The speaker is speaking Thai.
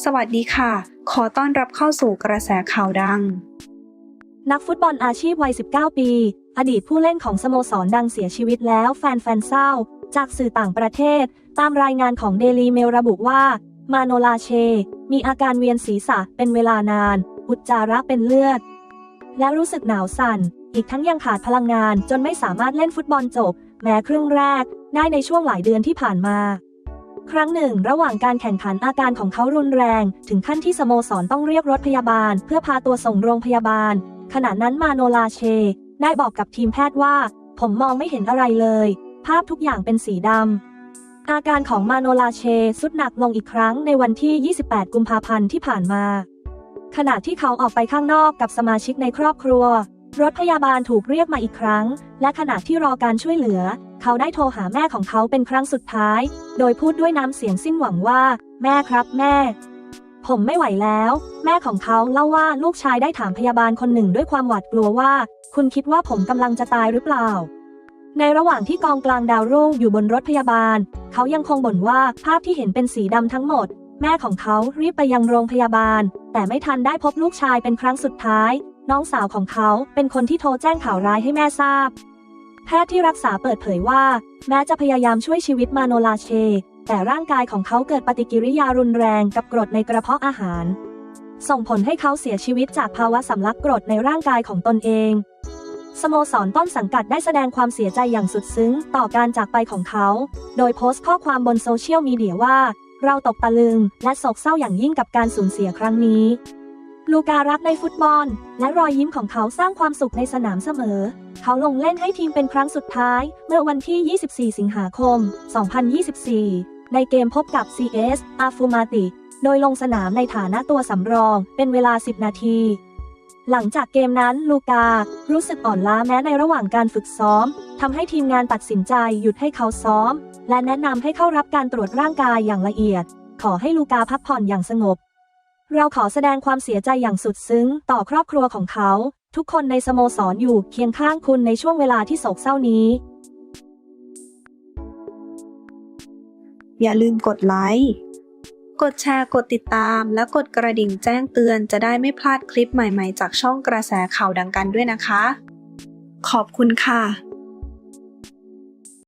สวัสดีค่ะ ขอต้อนรับเข้าสู่กระแสข่าวดัง นักฟุตบอลอาชีพวัย 19 ปี อดีตผู้เล่นของสโมสรดังเสียชีวิตแล้วแฟนๆเศร้า จากสื่อต่างประเทศ ตามรายงานของเดลีเมลระบุว่า มาโนลาเช มีอาการเวียนศีรษะเป็นเวลานาน อุจจาระเป็นเลือด และรู้สึกหนาวสั่น อีกทั้งยังขาดพลังงานจนไม่สามารถเล่นฟุตบอลจบ แม้ครึ่งแรก ได้ในช่วงหลายเดือนที่ผ่านมา ครั้งหนึ่ง ระหว่างการแข่งขันอาการของเขารุนแรง ถึงขั้นที่สโมสรต้องเรียกรถพยาบาล เพื่อพาตัวส่งโรงพยาบาล ขณะนั้นมาโนลาเช ได้บอกกับทีมแพทย์ว่า ผมมองไม่เห็นอะไรเลย ภาพทุกอย่างเป็นสีดำ อาการของมาโนลาเชสุดหนักลงอีกครั้งในวันที่ 28 กุมภาพันธ์ที่ผ่านมา ขณะที่เขาออกไปข้างนอกกับสมาชิกในครอบครัว รถพยาบาลถูกเรียกมาอีกครั้ง และขณะที่รอการช่วยเหลือ เขาได้โทรหาแม่ของเขาเป็นครั้งสุดท้าย โดยพูดด้วยน้ำเสียงสิ้นหวังว่า แม่ครับแม่ ผมไม่ไหวแล้ว แม่ของเขาเล่าว่าลูกชายได้ถามพยาบาลคนหนึ่งด้วยความหวาดกลัวว่า คุณคิดว่าผมกำลังจะตายหรือเปล่า ในระหว่างที่กองกลางดาวรุ่งอยู่บนรถพยาบาล เขายังคงบ่นว่าภาพที่เห็นเป็นสีดำทั้งหมด แม่ของเขารีบไปยังโรงพยาบาล แต่ไม่ทันได้พบลูกชายเป็นครั้งสุดท้าย น้องสาวของเขาเป็นคนที่โทรแจ้งข่าวร้ายให้แม่ทราบ แพทย์ที่รักษาเปิดเผยว่า แม้จะพยายามช่วยชีวิตมาโนลาเช แต่ร่างกายของเขาเกิดปฏิกิริยารุนแรงกับกรดในกระเพาะอาหาร ส่งผลให้เขาเสียชีวิตจากภาวะสำลักกรดในร่างกายของตนเอง สโมสรต้นสังกัดได้แสดงความเสียใจอย่างสุดซึ้งต่อการจากไปของเขา โดยโพสต์ข้อความบนโซเชียลมีเดียว่า เราตกตะลึงและโศกเศร้าอย่างยิ่งกับการสูญเสียครั้งนี้ ลูการักในฟุตบอล และรอยยิ้มของเขาสร้างความสุขในสนามเสมอ เขาลงเล่นให้ทีมเป็นครั้งสุดท้าย เมื่อวันที่ 24 สิงหาคม 2024 ในเกมพบกับ CS อาฟูมาติ โดยลงสนามในฐานะตัวสำรอง เป็นเวลา 10 นาที หลังจากเกมนั้นลูกา รู้สึกอ่อนล้าแม้ในระหว่างการฝึกซ้อมทำให้ทีมงานตัดสินใจหยุดให้เขาซ้อม และแนะนำให้เข้ารับการตรวจร่างกายอย่างละเอียด ขอให้ลูกาพักผ่อนอย่างสงบ เราขอแสดงความเสียใจอย่างสุดซึ้ง ต่อครอบครัวของเขา ทุกคนในสโมสรอยู่เคียงข้างคุณในช่วงเวลาที่โศกเศร้านี้ อย่าลืมกดไลค์ กดแชร์ กดติดตาม และกดกระดิ่งแจ้งเตือนจะได้ไม่พลาดคลิปใหม่ๆ จากช่องกระแสข่าวดังกันด้วยนะคะ ขอบคุณค่ะ